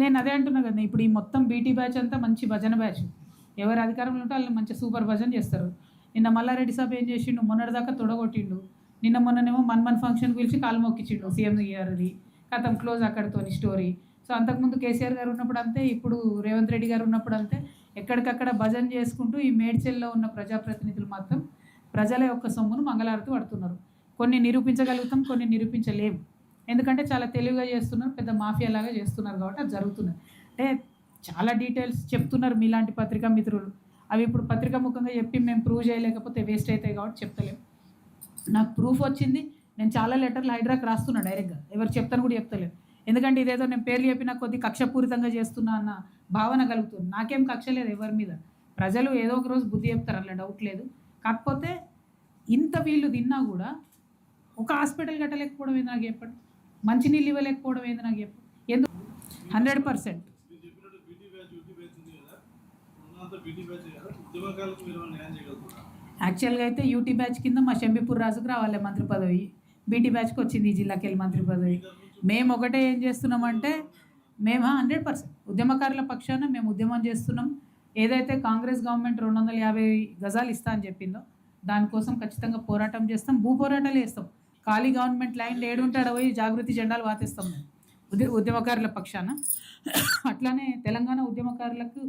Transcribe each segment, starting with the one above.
నేను అదే అంటున్నా కదా ఇప్పుడు ఈ మొత్తం బీటీ బ్యాచ్ అంతా మంచి భజన బ్యాచ్ ఎవరు అధికారంలో ఉంటే వాళ్ళు మంచి సూపర్ భజన చేస్తారు. నిన్న మల్లారెడ్డి సాబ్ ఏం చేసిండు? మొన్నటిదాకా తొడగొట్టిండు. నిన్న మొన్ననేమో మన్మన్ ఫంక్షన్ పిలిచి కాలు మొక్కిచ్చిండు సీఎం గారిది. కథం క్లోజ్ అక్కడితోని స్టోరీ సో అంతకుముందు కేసీఆర్ గారు ఉన్నప్పుడు అంతే ఇప్పుడు రేవంత్ రెడ్డి గారు ఉన్నప్పుడు అంతే. ఎక్కడికక్కడ భజన చేసుకుంటూ ఈ మేడ్చెల్లో ఉన్న ప్రజాప్రతినిధులు మాత్రం ప్రజల యొక్క సొమ్మును మంగళారతి పడుతున్నారు కొన్ని నిరూపించగలుగుతాం కొన్ని నిరూపించలేము ఎందుకంటే చాలా తెలివిగా చేస్తున్నారు పెద్ద మాఫియా లాగా చేస్తున్నారు కాబట్టి అది జరుగుతున్నది అంటే చాలా డీటెయిల్స్ చెప్తున్నారు మీలాంటి పత్రికా మిత్రులు. అవి ఇప్పుడు పత్రికా ముఖంగా చెప్పి మేము ప్రూవ్ చేయలేకపోతే వేస్ట్ అవుతాయి కాబట్టి చెప్తలేము నాకు ప్రూఫ్ వచ్చింది. నేను చాలా లెటర్లు హైడ్రాక్ రాస్తున్నా డైరెక్ట్గా. ఎవరు చెప్తాను కూడా చెప్తలేదు ఎందుకంటే ఇదేదో నేను పేర్లు చెప్పిన కొద్ది కక్షపూరితంగా చేస్తున్నా అన్న భావన కలుగుతుంది. నాకేం కక్ష లేదు ఎవరి మీద. ప్రజలు ఏదో ఒక రోజు బుద్ధి చెప్తారు అలా డౌట్ లేదు. కాకపోతే ఇంత వీళ్ళు తిన్నా కూడా ఒక హాస్పిటల్ కట్టలేకపోవడం ఇది నాకు చెప్పండి? మంచినీళ్ళు ఇవ్వలేకపోవడం ఏంది నాకు చెప్పు? ఎందుకు హండ్రెడ్ పర్సెంట్. యాక్చువల్గా అయితే యూటీ బ్యాచ్ కింద మా షంబీపూర్ రాజుకు రావాలి మంత్రి పదవి. బీటీ బ్యాచ్కి వచ్చింది ఈ జిల్లాకి వెళ్ళి మంత్రి పదవి. మేము ఒకటే ఏం చేస్తున్నామంటే మేము హండ్రెడ్ పర్సెంట్. ఉద్యమకారుల పక్షాన మేము ఉద్యమం చేస్తున్నాం. ఏదైతే కాంగ్రెస్ గవర్నమెంట్ రెండు వందల యాభై గజాలు ఇస్తా అని చెప్పిందో దానికోసం ఖచ్చితంగా పోరాటం చేస్తాం. భూ పోరాటాలు చేస్తాం. ఖాళీ గవర్నమెంట్ లైన్ ఏడుంటాడో పోయి జాగృతి జెండాలు వాతిస్తాం మేము. ఉద్య ఉద్యమకారుల పక్షాన. అట్లానే తెలంగాణ ఉద్యమకారులకు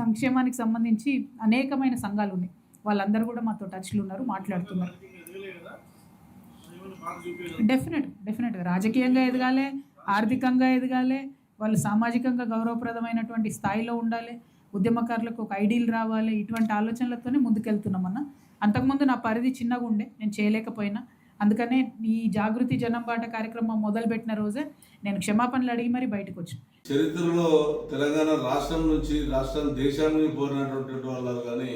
సంక్షేమానికి సంబంధించి అనేకమైన సంఘాలు ఉన్నాయి. వాళ్ళందరూ కూడా మాతో టచ్లు ఉన్నారు మాట్లాడుతున్నారు. డెఫినెట్ డెఫినెట్గా రాజకీయంగా ఎదగాలి ఆర్థికంగా ఎదగాలి వాళ్ళు సామాజికంగా గౌరవప్రదమైనటువంటి స్థాయిలో ఉండాలి ఉద్యమకారులకు ఒక ఐడియల్ రావాలి ఇటువంటి ఆలోచనలతోనే ముందుకెళ్తున్నామన్న. అంతకుముందు నా పరిధి చిన్నగా ఉండే నేను చేయలేకపోయినా. అందుకనే ఈ జాగృతి జనం బాట కార్యక్రమం మొదలుపెట్టిన రోజే నేను క్షమాపణలు అడిగి మరి బయటకు వచ్చాను చరిత్రలో తెలంగాణ రాష్ట్రం నుంచి రాష్ట్రం దేశం నుంచి పోరాడినటువంటి వాళ్ళు కానీ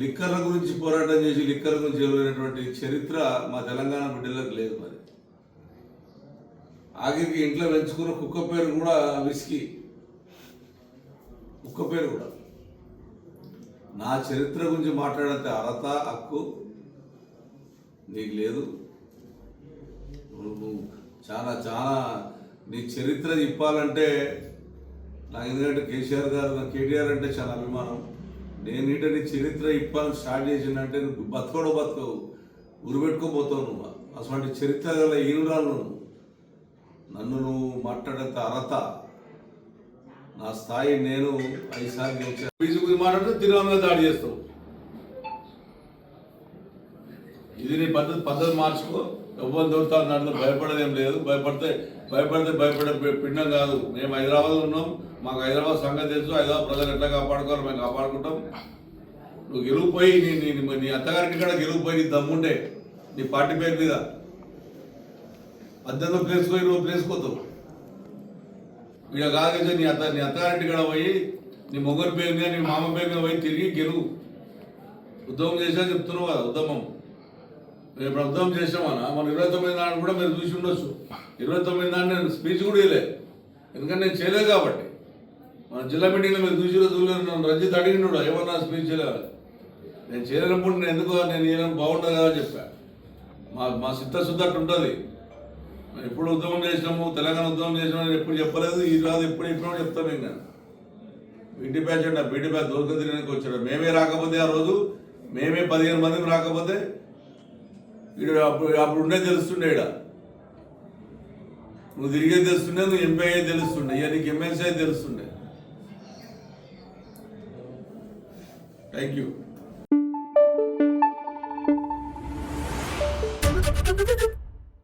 లిక్కర్ల గురించి పోరాటం చేసి లిక్కర్ల గురించి గెలిపినటువంటి చరిత్ర మా తెలంగాణ బిడ్డలకు లేదు మరి. ఆఖరికి ఇంట్లో పెంచుకున్న కుక్క పేరు కూడా విసికి. కుక్క పేరు కూడా. నా చరిత్ర గురించి మాట్లాడితే అర్హత హక్కు నీకు లేదు. నువ్వు చాలా చాలా నీ చరిత్ర చెప్పాలంటే నాకు ఎందుకంటే కేసీఆర్ గారు నాకు కేటీఆర్ అంటే చాలా అభిమానం. నేను ఏంటంటే నీ చరిత్ర ఇప్పాలని స్టార్ట్ చేసిందంటే నువ్వు బతకడో బతకవు. ఉరిపెట్టుకోబోతావు నువ్వు. అటువంటి చరిత్ర గల ఈనురాలు నువ్వు. నన్ను నువ్వు మాట్లాడేంత అర్హత నా స్థాయి నేను ఐదుసార్లు గెలిచాను. బీజేపీ మాట్లాడితే తిరుమల దాడి చేస్తావు. ఇది నీ పద్ధతి పద్ధతి మార్చుకో. ఎవ్వరు దొరుకుతారు దాంట్లో భయపడదేం లేదు. భయపడితే భయపడితే భయపడే పిండం కాదు. మేము హైదరాబాద్ ఉన్నాం. మాకు హైదరాబాద్ సంగతి తెలుసు. హైదరాబాద్ ప్రజలు ఎట్లా కాపాడుకోవాలి మేము కాపాడుకుంటాం. నువ్వు గెలుపుపోయి నీ నీ నీ- అత్తగారికి కూడా గెలుపుపోయి నీ దమ్ముంటే నీ పార్టీ పేరు మీద. అద్దెలో ప్లేస్ పోయి నువ్వు ప్లేస్ పోతావు. ఇక కాదు నీ అత్త నీ అత్తగారింటి కూడా పోయి నీ మొగ్గురి పేరు మీద నీ మామ పేరు మీద పోయి తిరిగి గెలువు. ఉద్యమం చేసా చెప్తున్నావు కదా ఉద్యమం. మేము ప్రభుత్వం చేసామన్నా మన ఇరవై తొమ్మిది నాడు కూడా మీరు చూసి ఉండొచ్చు. ఇరవై తొమ్మిది నాడు నేను స్పీచ్ కూడా ఇవ్వలే ఎందుకంటే నేను చేయలేదు కాబట్టి. మన జిల్లా మీటింగ్లో మీరు చూసి చూడలేదు. నన్ను రజిత్ అడిగిండు ఏమన్నా స్పీచ్ చేయలేదు నేను చేయలేనప్పుడు నేను ఎందుకు నేను ఏమైనా బాగుంటుంది కదా అని చెప్పా. మా మా సిద్ధశుద్ధి అట్టు ఉంటుంది మేము ఎప్పుడు ఉద్యమం చేసినాము తెలంగాణ ఉద్యమం చేసినాము అని ఎప్పుడు చెప్పలేదు ఈ రాదు ఎప్పుడు ఎప్పుడో చెప్తాను నేను బీటీ బ్యాచ్ అంటే బీటీ బ్యాచ్ దొరక తినడానికి వచ్చాడు మేమే రాకపోతే ఆ రోజు మేమే పదిహేను మందికి రాకపోతే వీడు అప్పుడు అప్పుడు ఉండే తెలుస్తుండే ఈడ నువ్వు తిరిగేది తెలుస్తుండే నువ్వు ఎంపీ అయ్యేది తెలుస్తుండే. ఇక నీకు ఎమ్మెల్సీ తెలుస్తుండే. Thank you